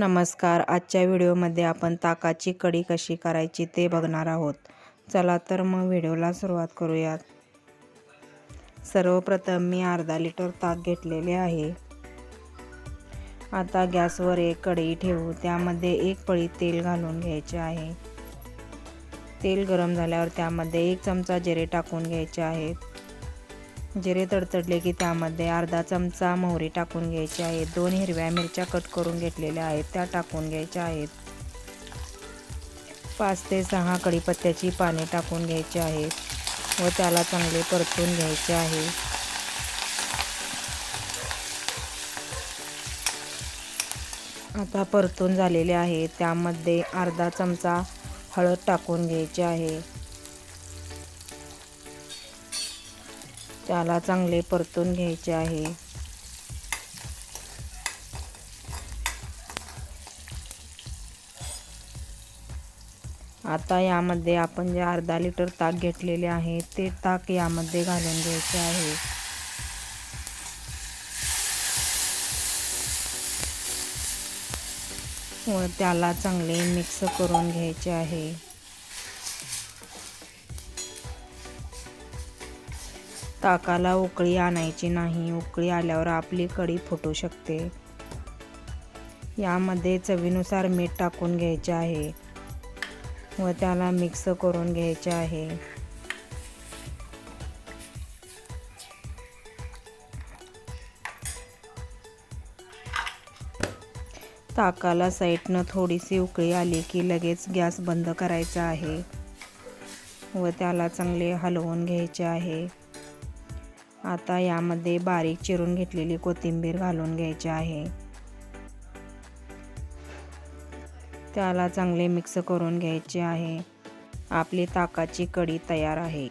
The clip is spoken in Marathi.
नमस्कार. आजच्या व्हिडिओमध्ये आपण ताकाची कढी कशी करायची ते बघणार आहोत. चला तर मग व्हिडिओला सुरुवात करूयात. सर्वप्रथम मी अर्धा लिटर ताक घेतलेले आहे. आता गॅसवर एक कढई ठेवू. त्यामध्ये एक पळी तेल घालून घ्यायचे आहे. तेल गरम झाल्यावर त्यामध्ये एक चमचा जिरे टाकून घ्यायचे आहेत. जिरे तडतडले की त्यामध्ये अर्धा चमचा मोहरी टाकून घ्यायची आहे. दोन हिरव्या मिरच्या कट करून घेतलेल्या आहेत त्या टाकून घ्यायच्या आहेत. पाच ते सहा कढीपत्त्याची पाने टाकून घ्यायची आहेत व त्याला चांगले परतून घ्यायचे आहे. आता परतून झालेले आहे. त्यामध्ये अर्धा चमचा हळद टाकून घ्यायची आहे. त्याला चांगले परतून घ्यायचे आहे. आता यामध्ये आपण जे अर्धा लिटर ताक घेतलेले आहे ते ताक यामध्ये घालून घ्यायचे आहे. व त्याला चांगले मिक्स करून घ्यायचे आहे. ताकाला उकळी आणायची नाही. उकळी आल्यावर आपली कढी फुटू शकते. यामध्ये चवीनुसार मीठ टाकून घ्यायचे आहे व त्याला मिक्स करून घ्यायचे आहे. ताकाला साईडनं थोडीशी उकळी आली की लगेच गॅस बंद करायचा आहे व त्याला चांगले हलवून घ्यायचे आहे. आता यामध्ये बारीक चिरून घेतलेली कोथिंबीर घालून घ्यायची आहे. त्याला चांगले मिक्स करून घ्यायचे आहे. आपली ताकाची कढी तयार आहे.